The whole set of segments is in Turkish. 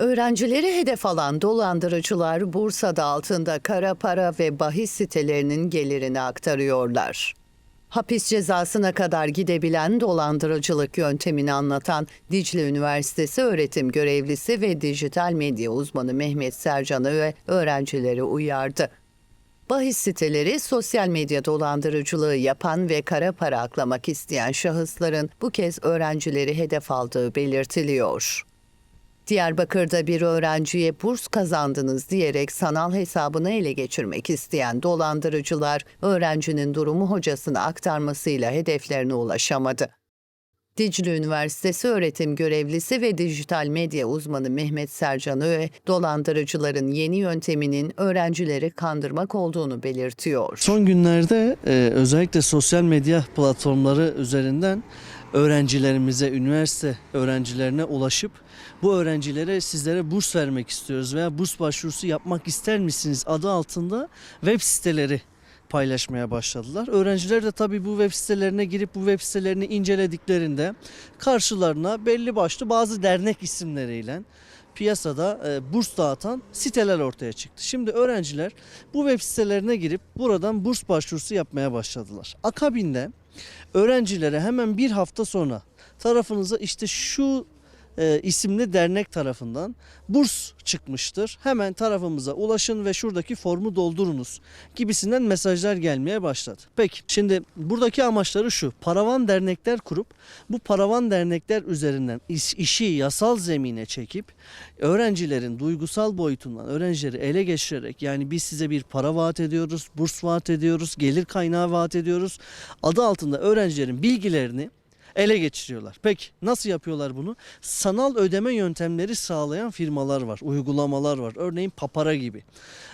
Öğrencileri hedef alan dolandırıcılar Bursa'da altında kara para ve bahis sitelerinin gelirini aktarıyorlar. Hapis cezasına kadar gidebilen dolandırıcılık yöntemini anlatan Dicle Üniversitesi öğretim görevlisi ve dijital medya uzmanı Mehmet Sercan Öğe öğrencileri uyardı. Bahis siteleri sosyal medya dolandırıcılığı yapan ve kara para aklamak isteyen şahısların bu kez öğrencileri hedef aldığı belirtiliyor. Diyarbakır'da bir öğrenciye burs kazandınız diyerek sanal hesabını ele geçirmek isteyen dolandırıcılar öğrencinin durumu hocasına aktarmasıyla hedeflerine ulaşamadı. Dicle Üniversitesi öğretim görevlisi ve dijital medya uzmanı Mehmet Sercan Öğe, dolandırıcıların yeni yönteminin öğrencileri kandırmak olduğunu belirtiyor. Son günlerde e, özellikle sosyal medya platformları üzerinden öğrencilerimize, üniversite öğrencilerine ulaşıp bu öğrencilere sizlere burs vermek istiyoruz veya burs başvurusu yapmak ister misiniz adı altında web siteleri paylaşmaya başladılar. Öğrenciler de tabii bu web sitelerine girip bu web sitelerini incelediklerinde karşılarına belli başlı bazı dernek isimleriyle piyasada e, burs dağıtan siteler ortaya çıktı. Şimdi öğrenciler bu web sitelerine girip buradan burs başvurusu yapmaya başladılar. Akabinde öğrencilere hemen bir hafta sonra tarafınıza işte şu e, isimli dernek tarafından burs çıkmıştır. Hemen tarafımıza ulaşın ve şuradaki formu doldurunuz gibisinden mesajlar gelmeye başladı. Peki şimdi buradaki amaçları şu. Paravan dernekler kurup bu paravan dernekler üzerinden iş- işi yasal zemine çekip öğrencilerin duygusal boyutundan öğrencileri ele geçirerek yani biz size bir para vaat ediyoruz, burs vaat ediyoruz, gelir kaynağı vaat ediyoruz. Adı altında öğrencilerin bilgilerini ele geçiriyorlar. Peki nasıl yapıyorlar bunu? Sanal ödeme yöntemleri sağlayan firmalar var, uygulamalar var. Örneğin Papara gibi.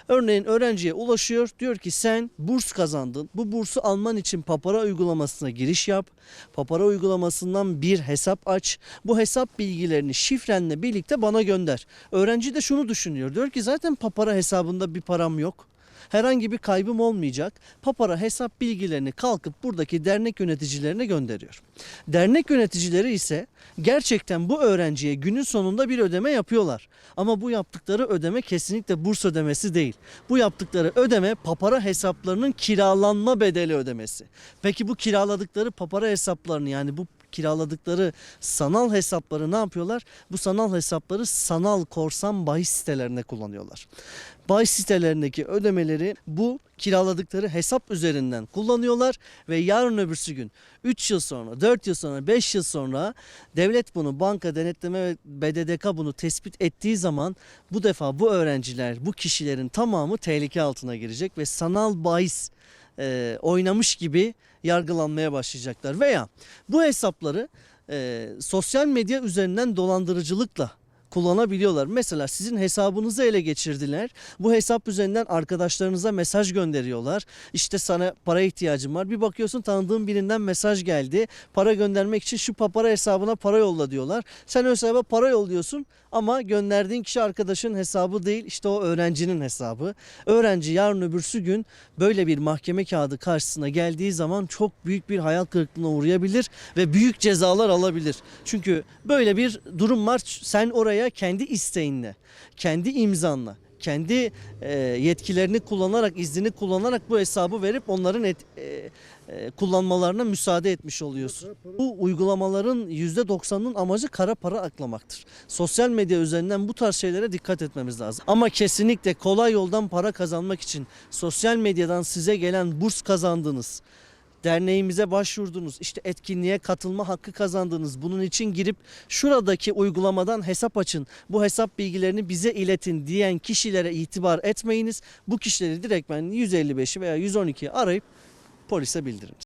Örneğin öğrenciye ulaşıyor, diyor ki sen burs kazandın. Bu bursu alman için Papara uygulamasına giriş yap. Papara uygulamasından bir hesap aç. Bu hesap bilgilerini şifrenle birlikte bana gönder. Öğrenci de şunu düşünüyor. Diyor ki zaten Papara hesabında bir param yok. Herhangi bir kaybım olmayacak. Papara hesap bilgilerini kalkıp buradaki dernek yöneticilerine gönderiyor. Dernek yöneticileri ise gerçekten bu öğrenciye günün sonunda bir ödeme yapıyorlar. Ama bu yaptıkları ödeme kesinlikle burs ödemesi değil. Bu yaptıkları ödeme papara hesaplarının kiralanma bedeli ödemesi. Peki bu kiraladıkları papara hesaplarını yani bu kiraladıkları sanal hesapları ne yapıyorlar? Bu sanal hesapları sanal korsan bahis sitelerine kullanıyorlar. Bahis sitelerindeki ödemeleri bu kiraladıkları hesap üzerinden kullanıyorlar ve yarın öbürsü gün 3 yıl sonra, 4 yıl sonra, 5 yıl sonra devlet bunu banka denetleme ve BDDK bunu tespit ettiği zaman bu defa bu öğrenciler, bu kişilerin tamamı tehlike altına girecek ve sanal bahis e, oynamış gibi yargılanmaya başlayacaklar. Veya bu hesapları e, sosyal medya üzerinden dolandırıcılıkla kullanabiliyorlar. Mesela sizin hesabınızı ele geçirdiler. Bu hesap üzerinden arkadaşlarınıza mesaj gönderiyorlar. İşte sana para ihtiyacım var. Bir bakıyorsun tanıdığın birinden mesaj geldi. Para göndermek için şu papara hesabına para yolla diyorlar. Sen o hesaba para yolluyorsun ama gönderdiğin kişi arkadaşın hesabı değil işte o öğrencinin hesabı. Öğrenci yarın öbürsü gün böyle bir mahkeme kağıdı karşısına geldiği zaman çok büyük bir hayal kırıklığına uğrayabilir ve büyük cezalar alabilir. Çünkü böyle bir durum var. Sen oraya kendi isteğinle, kendi imzanla, kendi e, yetkilerini kullanarak, iznini kullanarak bu hesabı verip onların et, e, e, kullanmalarına müsaade etmiş oluyorsun. Bu uygulamaların %90'ının amacı kara para aklamaktır. Sosyal medya üzerinden bu tarz şeylere dikkat etmemiz lazım. Ama kesinlikle kolay yoldan para kazanmak için sosyal medyadan size gelen burs kazandınız derneğimize başvurdunuz, işte etkinliğe katılma hakkı kazandınız. Bunun için girip şuradaki uygulamadan hesap açın, bu hesap bilgilerini bize iletin diyen kişilere itibar etmeyiniz. Bu kişileri direktmen 155'i veya 112'yi arayıp polise bildiriniz.